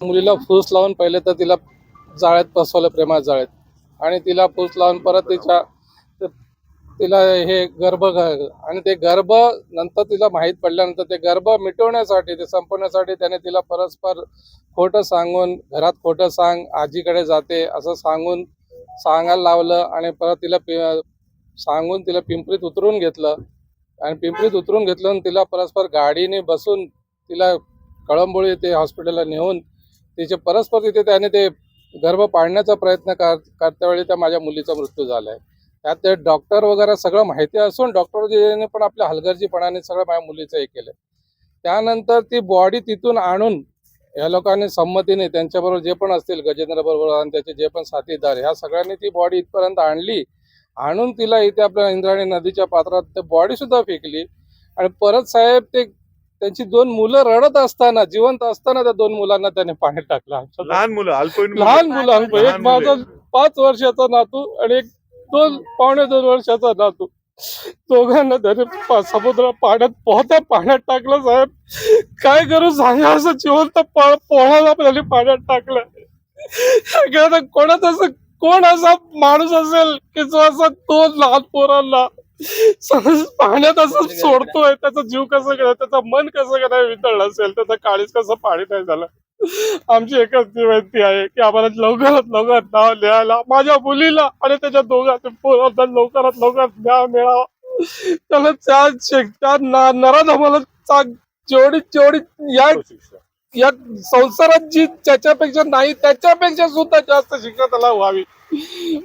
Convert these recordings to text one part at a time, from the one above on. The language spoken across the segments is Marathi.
मुलीला फूस लावून पहिले तर तिला जाळ्यात बसवलं प्रेमात जाळ्यात. आणि तिला फूस लावून परत तिच्या तिला हे गर्भ आणि ते गर्भ नंतर तिला माहीत पडल्यानंतर ते गर्भ मिटवण्यासाठी ते संपवण्यासाठी त्याने तिला परस्पर खोटं सांगून घरात खोटं सांग आजीकडे जाते असं सांगून सांगायला लावलं आणि परत तिला पि- सांगून तिला पिंपरीत उतरून घेतलं. आणि पिंपरीत उतरून घेतलं आणि तिला परस्पर गाडीने बसून तिला कळंबोळी ते हॉस्पिटलला नेऊन तिचे परस्पर तिथे त्याने ते गर्भ पाळण्याचा प्रयत्न कर करत्या वेळी त्या माझ्या मुलीचा मृत्यू झाला आहे त्यात ते डॉक्टर वगैरे सगळं माहिती असून डॉक्टर पण आपल्या हलगर्जीपणाने सगळं माझ्या मुलीचं हे केलं त्यानंतर ती बॉडी तिथून आणून या लोकांनी संमतीने त्यांच्याबरोबर जे पण असतील गजेंद्र बरोबर आणि त्याचे जे पण साथीदार ह्या सगळ्यांनी ती बॉडी इथपर्यंत आणली. आणून तिला इथे आपल्या इंद्राणी नदीच्या पात्रात ते बॉडी सुद्धा फेकली. आणि परत साहेब ते त्यांची दोन मुलं रडत असताना जिवंत असताना त्या दोन मुलांना त्याने पाण्यात टाकलं. लहान मुलं अल्पवयीन मुलं. लहान मुलांना एक माझा मुले. पाच वर्षाचा नातू आणि एक दोन पावणे दोन वर्षाचा नातू. दोघांना त्याने समुद्र पाण्यात पोहता पाण्यात टाकलं साहेब. काय करू सांगा असं जिवंत पोहायला त्याने पाण्यात टाकलं. आता कोणात असं कोण असा माणूस असेल की जो असं दोन लहान पोरांना पाण्यात असं सोडतोय त्याचा जीव कसं काय त्याचं मन कसं काय वितळलं असेल त्याचं काळीच कसं पाणी नाही झालं. आमची एकच विनंती आहे की आम्हाला लवकरात लवकर नाव लिहायला माझ्या मुलीला आणि त्याच्या दोघांच्या पोरांना लवकरात लवकर न्याय मिळावा. त्याला त्या नराधमाला जेवढी जेवढी या. या संसारात जी त्याच्यापेक्षा नाही त्याच्यापेक्षा सुद्धा जास्त शिक्षा त्याला व्हावी.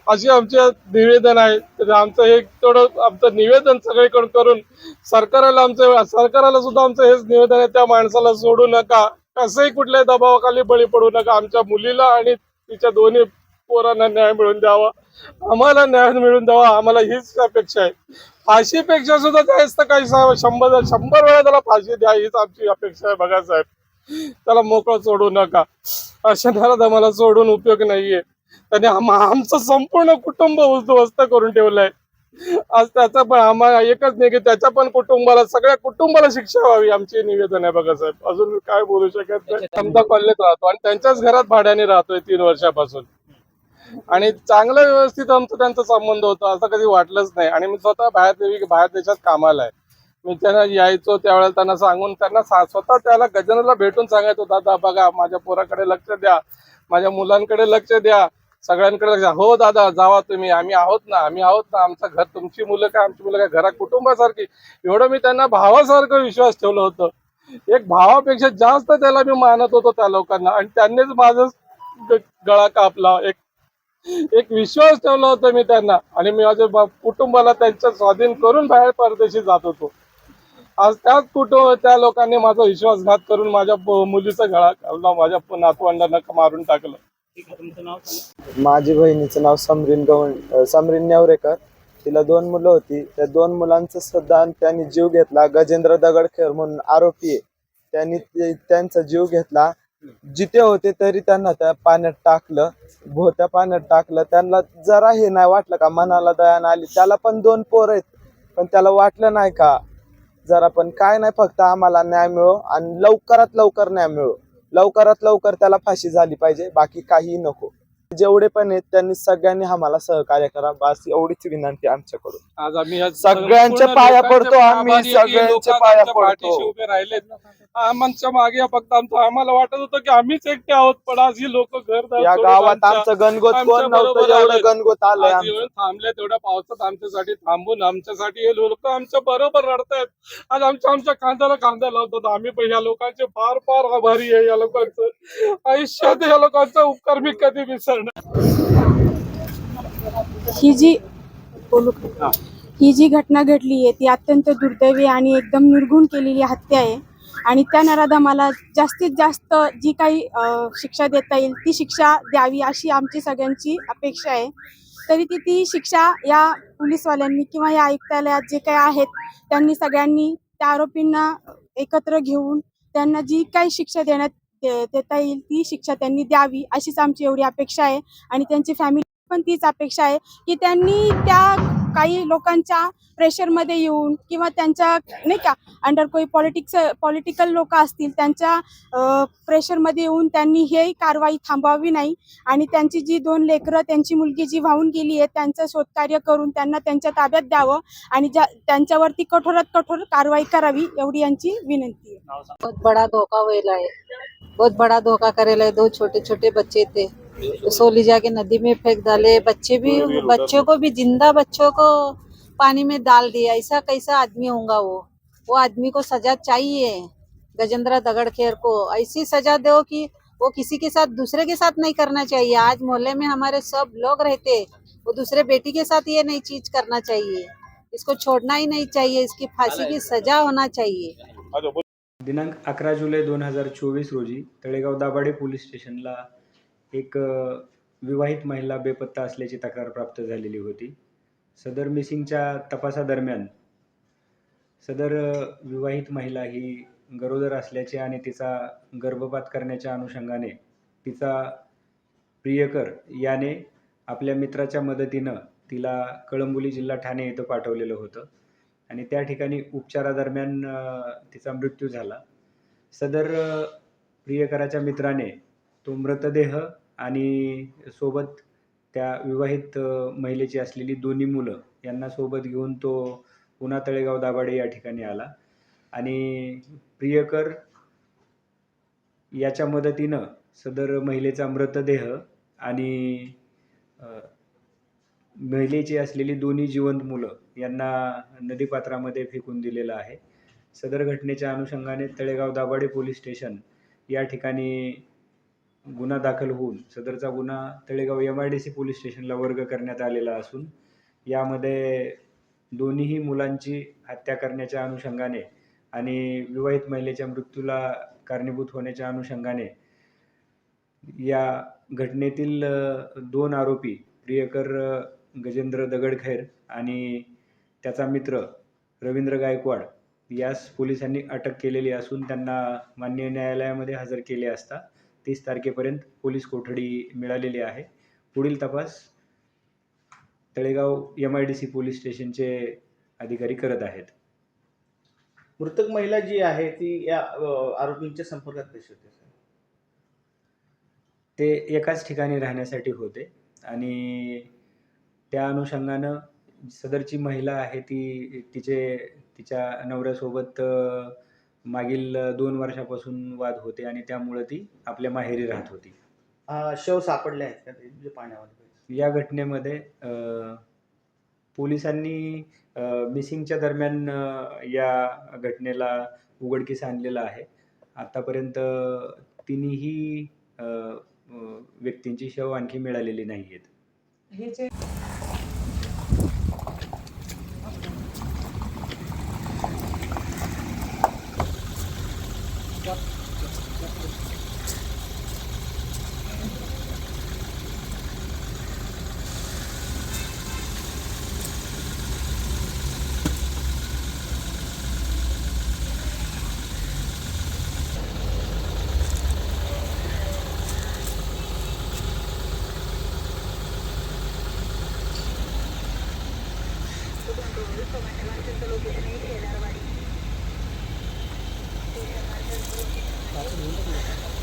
अशी आमचे निवेदन आहे. तर आमचं हे थोडं आमचं निवेदन सगळीकडून करून सरकाराला आमचं सरकाराला सुद्धा आमचं हेच निवेदन आहे. त्या माणसाला सोडू नका. कसंही कुठल्याही दबावाखाली बळी पडू नका. आमच्या मुलीला आणि तिच्या दोन्ही पोरांना न्याय मिळून द्यावा. आम्हाला न्याय मिळून द्यावा. आम्हाला हीच अपेक्षा आहे. फाशीपेक्षा सुद्धा जास्त काही शंभर शंभर वेळा त्याला फाशी द्या हीच आमची अपेक्षा आहे बघा साहेब. त्याला मोकळं सोडू नका. अशा आम्हाला सोडून उपयोग नाहीये. त्याने आम- आमचं संपूर्ण कुटुंब उद्ध्वस्त करून ठेवलंय. आज त्याचा पण आम्हाला एकच नाही की त्याच्या पण कुटुंबाला सगळ्या कुटुंबाला शिक्षा व्हावी आमची निवेदन आहे बघा साहेब. अजून काय बोलू शकत नाही. समजा कॉलनीत राहतो आणि त्यांच्याच घरात भाड्याने राहतोय तीन वर्षापासून. आणि चांगलं व्यवस्थित आमचं त्यांचा संबंध होता असं कधी वाटलंच नाही. आणि मी स्वतः बाहेर देवी बाहेर देशात कामाला आहे. मी त्यांना यायचो त्यावेळेला त्यांना सांगून त्यांना सा- स्वतः त्याला गजाननला भेटून सांगायचो दादा बघा माझ्या पोराकडे लक्ष द्या माझ्या मुलांकडे लक्ष द्या सगळ्यांकडे लक्ष द्या." हो दादा जावा तुम्ही आम्ही आहोत ना आम्ही आहोत ना आमचं घर तुमची मुलं काय आमची मुलं काय घरा कुटुंबासारखी. एवढं मी त्यांना भावासारखं विश्वास ठेवलं होतं. एक भावापेक्षा जास्त त्याला मी मानत होतो त्या लोकांना आणि त्यांनीच माझं गळा कापला. एक एक विश्वास ठेवला होता मी त्यांना आणि मी माझ्या कुटुंबाला त्यांच्या स्वाधीन करून बाहेर परदेशी जात होतो. आज त्याच कुठं त्या लोकांनी माझा विश्वासघात करून माझ्या मुलीचा गळा कापला माझ्या नातवंडांना मारून टाकलं. माझी बहिणीचं नाव समरीन गवंड समरीन नेवरेकर तिला दोन मुलं होती. त्या दोन मुलांचं सुद्धा त्यांनी जीव घेतला. गजेंद्र दगडखेर म्हणून आरोपी आहे. त्यांनी त्यांचा जीव घेतला. जिथे होते तरी त्यांना त्या पाण्यात टाकलं. भोत्या पाण्यात टाकलं. त्यांना जरा हे नाही वाटलं का मनाला दयान आली. त्याला पण दोन पोर आहेत. पण त्याला वाटलं नाही का जर आपण काय नाही फक्त आम्हाला न्याय मिळो आणि लवकरात लवकर न्याय मिळो. लवकरात लवकर त्याला फाशी झाली पाहिजे बाकी काही नको. जेवढे पण आहेत त्यांनी सगळ्यांनी आम्हाला सहकार्य करा. बस एवढीच विनंती आमच्याकडून. आज आम्ही या सगळ्यांच्या संपूर्ण पाया पडतो आम्ही, आभारी आहे की सगळ्यांच्या पाया आमच्या पडतो. पाठीशी उभे राहिलेत. आमच्या मागे फक्त आमचं आम्हाला वाटत होतं की आम्हीच एकटे आहोत पण आज ही लोक घर या गावात आमचं गणगोत कोण नव्हतं? एवढं गणगोत आलंय आमचं. थांबले तेवढ्या पावसात आमच्यासाठी थांबून आमच्यासाठी हे लोक आमच्या बरोबर रडतायत. आज आमच्या आमच्या खांद्याला खांदा लावतात आम्ही पण या लोकांचे फार फार आभारी आहे या लोकांचं. आयुष्यात या लोकांचा उपकार मी कधी विसरणार ही जी? ही. जी घटना घडली आहे ती अत्यंत दुर्दैवी आणि एकदम निर्गुण केलेली हत्या आहे. आणि त्या नराधमाला जास्तीत जास्त जी काही शिक्षा देता येईल ती शिक्षा द्यावी अशी आमची सगळ्यांची अपेक्षा आहे. तरी ती ती शिक्षा या पोलीसवाल्यांनी किंवा या आयुक्तालयात जे काही आहेत त्यांनी सगळ्यांनी त्या आरोपींना एकत्र घेऊन त्यांना जी काही शिक्षा देण्यात देता येईल ती शिक्षा त्यांनी द्यावी अशीच आमची एवढी अपेक्षा आहे. आणि त्यांची फॅमिली पण तीच अपेक्षा आहे की त्यांनी त्या काही लोकांच्या प्रेशरमध्ये येऊन किंवा त्यांच्या नाही का अंडर कोई पॉलिटिक्स पॉलिटिकल लोक असतील त्यांच्या प्रेशरमध्ये येऊन त्यांनी ही कारवाई थांबवावी नाही. आणि त्यांची जी दोन लेकरं त्यांची मुलगी जी वाहून गेली आहे त्यांचं शोधकार्य करून त्यांना त्यांच्या ताब्यात द्यावं आणि ज्या त्यांच्यावरती कठोरात कठोर कारवाई करावी एवढी यांची विनंती आहे. बहुत बड़ा धोका हुएला आहे. बहुत बड़ा धोखा करे लगे दो छोटे छोटे बच्चे थे। उसको ले जाके नदी में फेंक डाले बच्चे भी बच्चों को भी ज़िंदा बच्चों को पानी में डाल दिया। ऐसा कैसा आदमी होगा वो? वो आदमी को सजा चाहिए गजेंद्र दगड़खेर को। ऐसी सजा दो कि वो किसी के साथ दूसरे के साथ नहीं करना चाहिए। आज मोहल्ले में हमारे सब लोग रहते वो दूसरे बेटी के साथ ये नई चीज़ करना चाहिए। इसको छोड़ना ही नहीं चाहिए इसकी फांसी की सजा होना चाहिए। दिनांक अकरा जुलै दोन हजार चोवीस रोजी तळेगाव दाभाडे पोलीस स्टेशनला एक विवाहित महिला बेपत्ता असल्याची तक्रार प्राप्त झालेली होती. सदर मिसिंगच्या तपासादरम्यान सदर विवाहित महिला ही गरोदर असल्याचे आणि तिचा गर्भपात करण्याच्या अनुषंगाने तिचा प्रियकर याने आपल्या मित्राच्या मदतीनं तिला कळंबोली जिल्हा ठाणे इथं पाठवलेलं होतं. आणि त्या ठिकाणी उपचारादरम्यान तिचा मृत्यू झाला. सदर प्रियकराच्या मित्राने तो मृतदेह आणि सोबत त्या विवाहित महिलेची असलेली दोन्ही मुलं यांना सोबत घेऊन तो पुन्हा तळेगाव दाभाडे या ठिकाणी आला. आणि प्रियकर याच्या मदतीनं सदर महिलेचा मृतदेह आणि महिलेची असलेली दोन्ही जिवंत मुलं यांना नदीपात्रामध्ये फेकून दिलेलं आहे. सदर घटनेच्या अनुषंगाने तळेगाव दाभाडे पोलीस स्टेशन या ठिकाणी गुन्हा दाखल होऊन सदरचा गुन्हा Talegaon M I D C police स्टेशनला वर्ग करण्यात आलेला असून यामध्ये दोन्हीही मुलांची हत्या करण्याच्या अनुषंगाने आणि विवाहित महिलेच्या मृत्यूला कारणीभूत होण्याच्या अनुषंगाने या घटनेतील दोन आरोपी प्रियकर गजेंद्र दगडखैर आणि त्याचा मित्र रवींद्र गायकवाड यास पोलिसांनी अटक केलेली असून त्यांना माननीय न्यायालयामध्ये हजर केले असता तीस तारखेपर्यंत पोलीस कोठडी मिळालेली आहे. पुढील तपास Talegaon M I D C police स्टेशनचे अधिकारी करत आहेत. मृतक महिला जी आहे ती या आरोपींच्या संपर्कात कशी होते ते एकाच ठिकाणी राहण्यासाठी होते आणि त्या अनुषंगानं सदरची महिला आहे ती तिचे तिच्या नवऱ्यासोबत अ, मागील दोन वर्षापासून वाद होते आणि त्यामुळं ती आपल्या माहेरी राहत होती. अ, शव सापडले आहेत का ते म्हणजे पाण्यामध्ये? या घटनेमध्ये अ, पोलिसांनी मिसिंगच्या दरम्यान अ, या घटनेला उघडकीस आणलेलं आहे. आतापर्यंत तिन्ही व्यक्तींची शव आणखी मिळालेली नाही आहेत Thank you.